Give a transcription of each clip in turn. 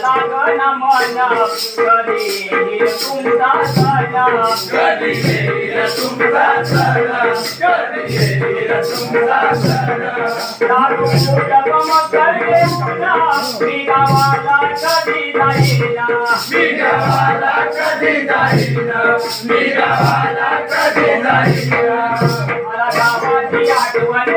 लागण मन कधी येईल तुमचा सण दारू जगम करते मुला. मी गावाला कधी जाईना. मी गावाला कधी जाईन? मी गावाला कधी जाईन? मला गावाची आठवण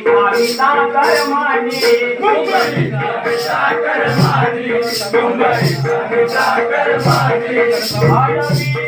भाविता कर्मानी. सागर मारी मुंबई सागर मारी आळवी तो